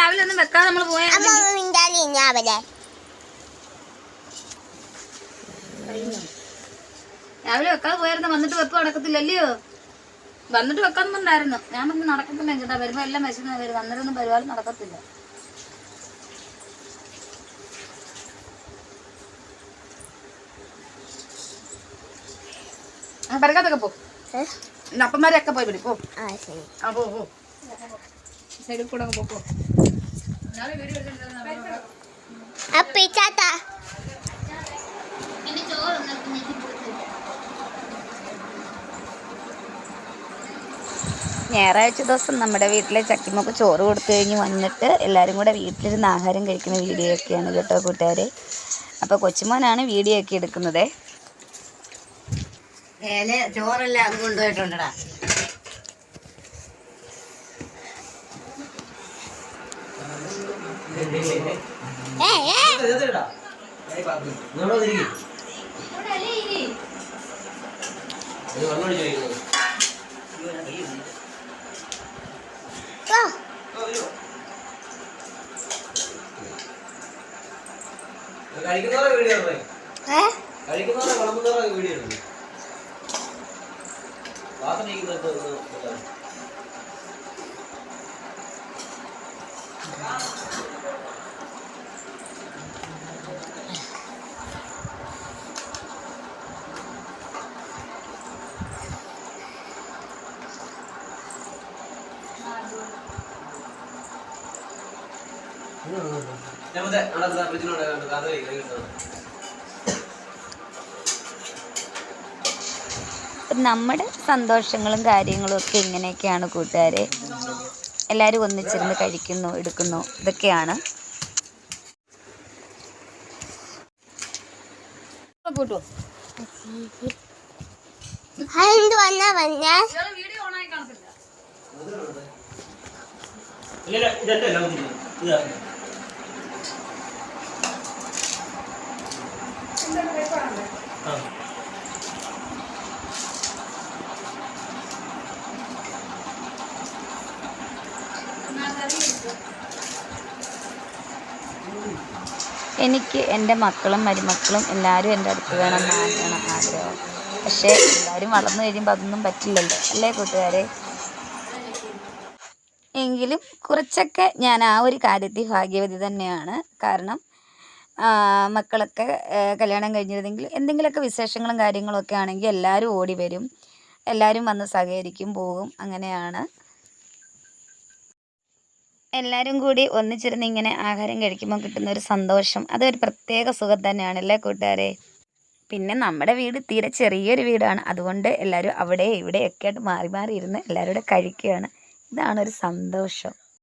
രാവിലെ ഒന്നും വെക്കാതെ നമ്മൾ പോയാൽ രാവിലെ. വെക്കാതെ പോയായിരുന്നു വന്നിട്ട് വെപ്പ് നടക്കത്തില്ലല്ലയോ? വന്നിട്ട് വെക്കാന്നുണ്ടായിരുന്നു ഞാൻ പറഞ്ഞു നടക്കത്തില്ല ചേട്ടാ വരുമ്പോ എല്ലാം വിശന്ന് വരും. അന്നേരമൊന്നും പരിപാടി നടക്കത്തില്ല. പരക്കാത്തൊക്കെ പോ. അപ്പന്മാരെയൊക്കെ പോയി വിടി പോ. ആ ആ പോ പോ. സൈഡിൽ കൂടെ അങ്ങ് പോ പോ അപ്പിച്ചാത്ത എന്റെ ചോറ് ഞായറാഴ്ച ദിവസം നമ്മുടെ വീട്ടിലെ ചക്കിമൊക്കെ ചോറ് കൊടുത്തു കഴിഞ്ഞ് വന്നിട്ട് എല്ലാവരും കൂടെ വീട്ടിലിരുന്ന് ആഹാരം കഴിക്കുന്ന വീഡിയോ ഒക്കെയാണ് കേട്ടോ കൂട്ടുകാരെ. അപ്പോൾ കൊച്ചുമോനാണ് വീഡിയോ ഒക്കെ എടുക്കുന്നത്. ഏൽ ചോറെല്ലാം അത് കൊണ്ടുപോയിട്ടുണ്ടടാ. കഴിക്കുന്നവരെ വീഡിയോ കഴിക്കുന്നവരെ വിളമ്പുന്നവരെ വീഡിയോ ഇടണേ. നമ്മുടെ സന്തോഷങ്ങളും കാര്യങ്ങളും ഒക്കെ ഇങ്ങനെയൊക്കെയാണ് കൂട്ടുകാരെ. എല്ലാവരും ഒന്നിച്ചിരുന്ന് കഴിക്കുന്നു എടുക്കുന്നു. ഇതൊക്കെയാണ്. എന്ത് വന്നാ വന്നാ ഇല്ല ഇല്ല ഇതെന്റെ അല്ല കുഞ്ഞിന്. ഇതാ ആ എനിക്ക് എന്റെ മക്കളും മരുമക്കളും എല്ലാവരും എന്റെ അടുത്ത് വേണം എന്നാണ് ആഗ്രഹം. പക്ഷേ എല്ലാവരും വളർന്നു കഴിയുമ്പോൾ അതൊന്നും പറ്റില്ലല്ലോ. അല്ലേ കൂട്ടുകാരെ? എങ്കിലും കുറച്ചൊക്കെ ഞാൻ ആ ഒരു കാര്യത്തിൽ ഭാഗ്യവതി തന്നെയാണ്. കാരണം മക്കളൊക്കെ കല്യാണം കഴിഞ്ഞിരുന്നെങ്കിൽ എന്തെങ്കിലുമൊക്കെ വിശേഷങ്ങളും കാര്യങ്ങളൊക്കെ ആണെങ്കിൽ എല്ലാവരും ഓടി വരും. എല്ലാവരും വന്ന് സഹകരിക്കും പോകും. അങ്ങനെയാണ്. എല്ലാവരും കൂടി ഒന്നിച്ചിരുന്ന് ഇങ്ങനെ ആഹാരം കഴിക്കുമ്പോൾ കിട്ടുന്ന ഒരു സന്തോഷം. അതൊരു പ്രത്യേക സുഖം തന്നെയാണ് അല്ലേ കൂട്ടുകാരെ? പിന്നെ നമ്മുടെ വീട് തീരെ ചെറിയൊരു വീടാണ്. അതുകൊണ്ട് എല്ലാവരും അവിടെ ഇവിടെയൊക്കെ ആയിട്ട് മാറി മാറി ഇരുന്ന് എല്ലാവരും കഴിക്കുകയാണ്. ഇതാണ് ഒരു സന്തോഷം.